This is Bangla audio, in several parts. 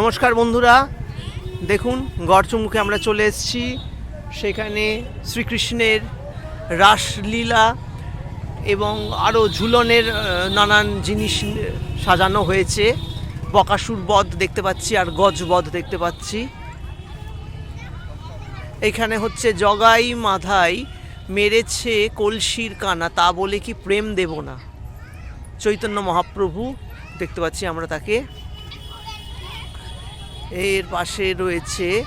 নমস্কার বন্ধুরা। দেখুন গড়চুমুখে আমরা চলে এসেছি। সেখানে শ্রীকৃষ্ণের রাসলীলা এবং আরও ঝুলনের নানান জিনিস সাজানো হয়েছে। বকাসুর বধ দেখতে পাচ্ছি আর গজ বধ দেখতে পাচ্ছি। এখানে হচ্ছে, জগাই মাধাই মেরেছে কলসির কানা, তা বলে কি প্রেম দেব না? চৈতন্য মহাপ্রভু দেখতে পাচ্ছি আমরা তাকে। এর পাশে রয়েছে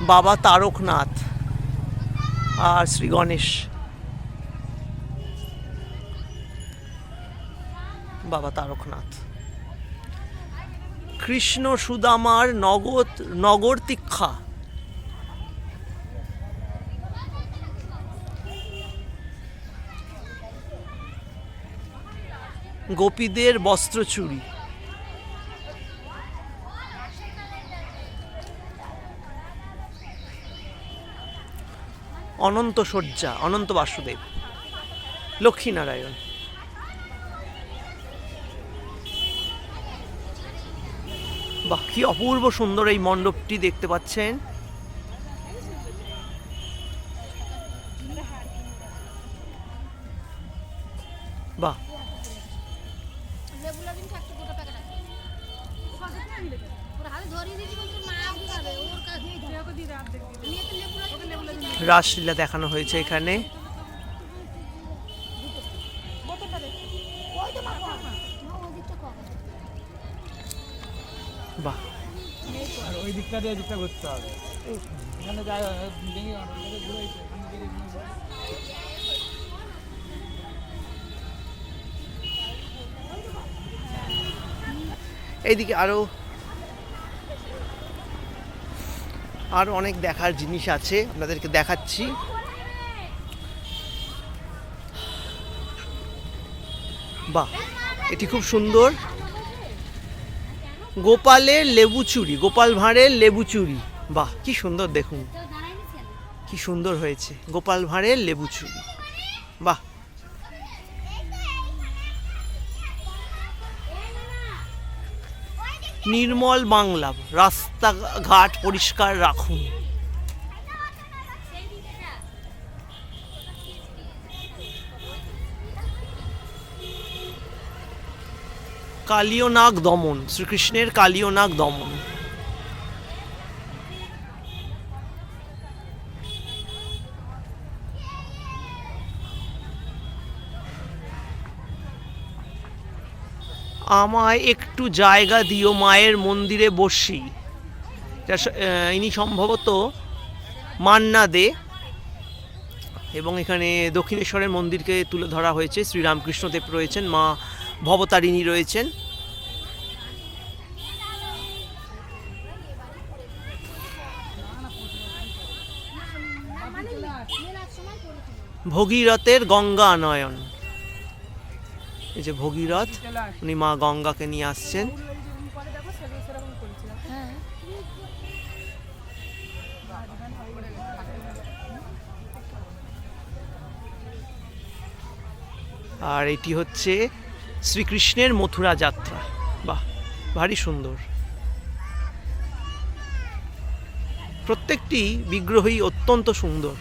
বাবা তারকনাথ আর শ্রী গণেশ। বাবা তারকনাথ। কৃষ্ণ সুদামার নগদ নগর তীক্ষা। গোপীদের বস্ত্র চুরি। অনন্ত শয্যা অনন্ত বাসুদেব। লক্ষ্মীনারায়ণ। বাহ কি অপূর্ব সুন্দর এই মণ্ডপটি দেখতে পাচ্ছেন। বাহ। রাসলীলা দেখানো হয়েছে এখানে। বাহ। আর ওই দিকটা দিয়ে দিকটা ঘুরতে হবে। এখানে এইদিকে আরও আর অনেক দেখার জিনিস আছে, আপনাদেরকে দেখাচ্ছি। বাহ, এটি খুব সুন্দর। গোপালের লেবু চুরি, গোপাল ভাঁড়ের লেবু চুরি। বাহ, কি সুন্দর দেখুন। কি সুন্দর হয়েছে, গোপাল ভাঁড়ের লেবু চুরি। বাহ। নির্মল বাংলা রাস্তাঘাট পরিষ্কার রাখুন। কালীয় নাগ দমন শ্রীকৃষ্ণের কালীয় নাগ দমন। আমায় একটু জায়গা দিও মায়ের মন্দিরে বসি। ইনি সম্ভবত মান্না দে এবং এখানে দক্ষিণেশ্বরের মন্দিরকে তুলে ধরা হয়েছে। শ্রীরামকৃষ্ণদেব রয়েছেন, মা ভবতারিণী রয়েছেন। ভগীরথের গঙ্গা আনয়ন এই যে ভগীরথ, উনি মা গঙ্গাকে নিয়ে আসছেন। আর এটি হচ্ছে শ্রীকৃষ্ণের মথুরা যাত্রা। বাহ, ভারী সুন্দর। প্রত্যেকটি বিগ্রহই অত্যন্ত সুন্দর।